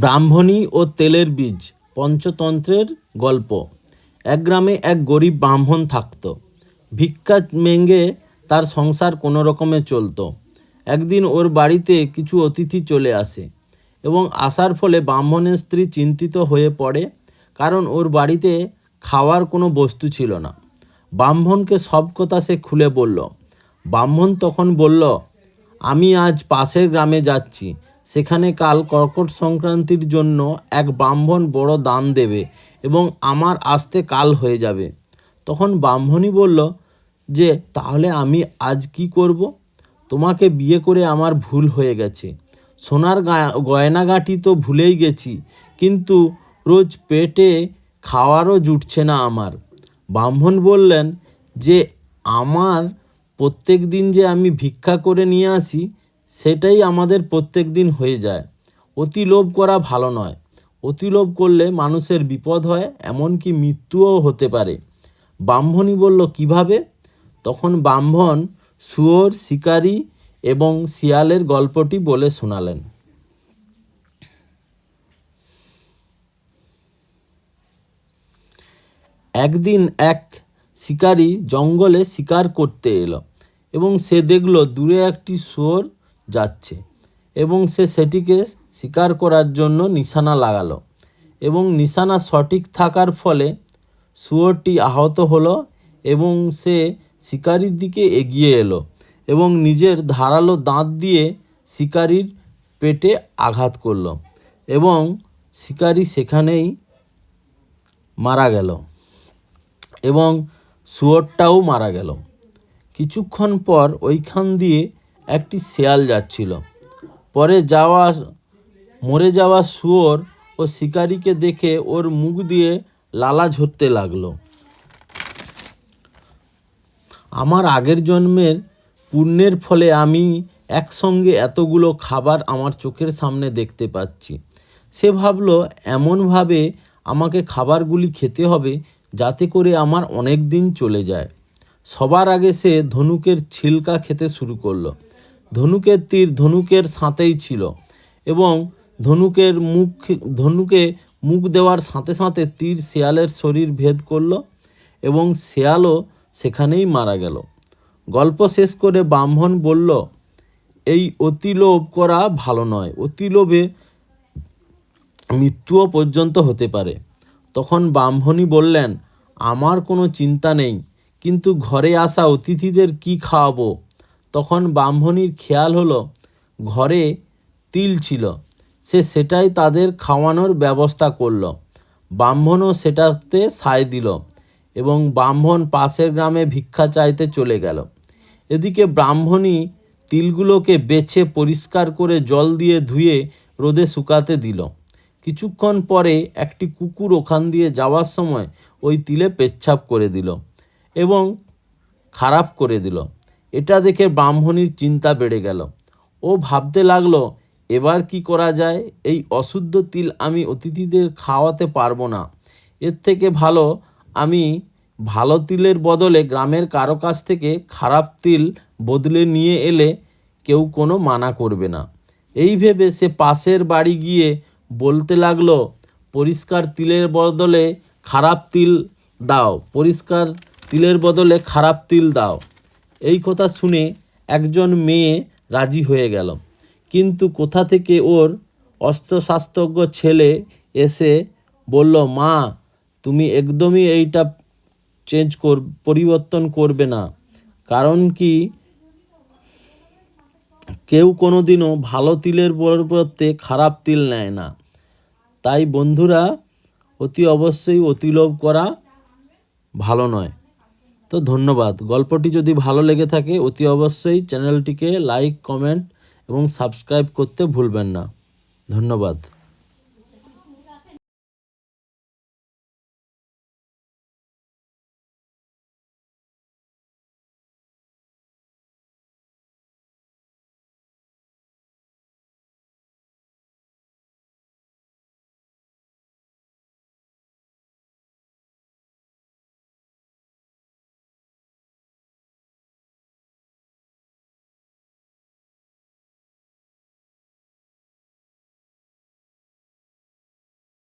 ব্রাহ্মণী ও তেলের বীজ পঞ্চতন্ত্রের গল্প। এক গ্রামে এক গরিব ব্রাহ্মণ থাকতো। ভিক্ষা মেঙ্গে তার সংসার কোনো রকমে চলতো। একদিন ওর বাড়িতে কিছু অতিথি চলে আসে এবং আসার ফলে ব্রাহ্মণের স্ত্রী চিন্তিত হয়ে পড়ে কারণ ওর বাড়িতে খাওয়ার কোনো বস্তু ছিল না। ব্রাহ্মণকে সব কথা সে খুলে বলল। ব্রাহ্মণ তখন বলল, আমি আজ পাশের গ্রামে যাচ্ছি। সেখানে কাল কর্কট সংক্রান্তির জন্য এক ব্রাহ্মণ বড় দান দেবে এবং আমার আসতে কাল হয়ে যাবে। তখন ব্রাহ্মণই বলল, যে, তাহলে আমি আজ কি করব? তোমাকে বিয়ে করে আমার ভুল হয়ে গেছে। সোনার গয়নাগাটি তো ভুলেই গেছি, কিন্তু রোজ পেটে খাওয়ারও জুটছে না আমার। ব্রাহ্মণ বললেন, যে, আমার প্রত্যেক দিন যে আমি ভিক্ষা করে নিয়ে আসি সেটাই আমাদের প্রত্যেক দিন হয়ে যায়। অতি লোভ করা ভালো নয়। অতি লোভ করলে মানুষের বিপদ হয়, এমনকি মৃত্যুও হতে পারে। ব্রাহ্মণই বলল, কীভাবে? তখন ব্রাহ্মণ শুয়োর, শিকারী এবং শিয়ালের গল্পটি বলে শোনালেন। একদিন এক শিকারী জঙ্গলে শিকার করতে এলো এবং সে দেখল, দূরে একটি শুয়োর যাচ্ছে এবং সে সেটিকে শিকার করার জন্য নিশানা লাগালো এবং নিশানা সঠিক থাকার ফলে শুয়োরটি আহত হলো এবং সে শিকারির দিকে এগিয়ে এলো এবং নিজের ধারালো দাঁত দিয়ে শিকারির পেটে আঘাত করল এবং শিকারি সেখানেই মারা গেল এবং শুয়োরটাও মারা গেল। কিছুক্ষণ পর ওইখান দিয়ে একটি শেয়াল যাচ্ছিল। পরে যাওয়া মরে যাওয়া শুয়োর ও শিকারিকে দেখে ওর মুখ দিয়ে লালা ঝরতে লাগল। আমার আগের জন্মের পুণ্যের ফলে আমি একসঙ্গে এতগুলো খাবার আমার চোখের সামনে দেখতে পাচ্ছি। সে ভাবলো, এমনভাবে আমাকে খাবারগুলি খেতে হবে যাতে করে আমার অনেক দিন চলে যায়। সবার আগে সে ধনুকের ছিলকা খেতে শুরু করল। ধনুকের তীর ধনুকের সাথেই ছিল এবং ধনুকের মুখ, ধনুকে মুখ দেওয়ার সাথে সাথে তীর শেয়ালের শরীর ভেদ করল এবং শেয়ালও সেখানেই মারা গেল। গল্প শেষ করে ব্রাহ্মণ বলল, এই অতি লোভ করা ভালো নয়। অতি লোভে মৃত্যুও পর্যন্ত হতে পারে। তখন ব্রাহ্মণী বললেন, আমার কোনো চিন্তা নেই, কিন্তু ঘরে আসা অতিথিদের কি খাওয়াবো? তখন ব্রাহ্মণীর খেয়াল হলো, ঘরে তিল ছিল। সে সেটাই তাদের খাওয়ানোর ব্যবস্থা করল। ব্রাহ্মণও সেটাতে সায় দিল এবং ব্রাহ্মণ পাশের গ্রামে ভিক্ষা চাইতে চলে গেল। এদিকে ব্রাহ্মণী তিলগুলোকে বেছে পরিষ্কার করে জল দিয়ে ধুয়ে রোদে শুকাতে দিল। কিছুক্ষণ পরে একটি কুকুর ওখান দিয়ে যাওয়ার সময় ওই তিলে পেচ্ছাপ করে দিল এবং খারাপ করে দিল। এটা দেখে ব্রাহ্মণীর চিন্তা বেড়ে গেল। ও ভাবতে লাগল, এবার কি করা যায়? এই অশুদ্ধ তিল আমি অতিথিদের খাওয়াতে পারব না। এর থেকে ভালো, আমি ভালো তিলের বদলে গ্রামের কারও কাছ থেকে খারাপ তিল বদলে নিয়ে এলে কেউ কোনো মানা করবে না। এই ভেবে সে পাশের বাড়ি গিয়ে বলতে লাগল, পরিষ্কার তিলের বদলে খারাপ তিল দাও, পরিষ্কার তিলের বদলে খারাপ তিল দাও। এই কথা শুনে একজন মেয়ে রাজি হয়ে গেল। কিন্তু কোথা থেকে ওর অস্ত্রশাস্ত্রজ্ঞ ছেলে এসে বলল, মা, তুমি একদমই এইটা চেঞ্জ কর, পরিবর্তন করবে না। কারণ কি, কেউ কোনো দিনও ভালো তিলের পরিবর্তে খারাপ তিল নেয় না। তাই বন্ধুরা, অতি অবশ্যই অতিলোভ করা ভালো নয়। তো ধন্যবাদ। গল্পটি যদি ভালো লেগে থাকে, অতি অবশ্যই চ্যানেলটিকে লাইক, কমেন্ট এবং সাবস্ক্রাইব করতে ভুলবেন না। ধন্যবাদ।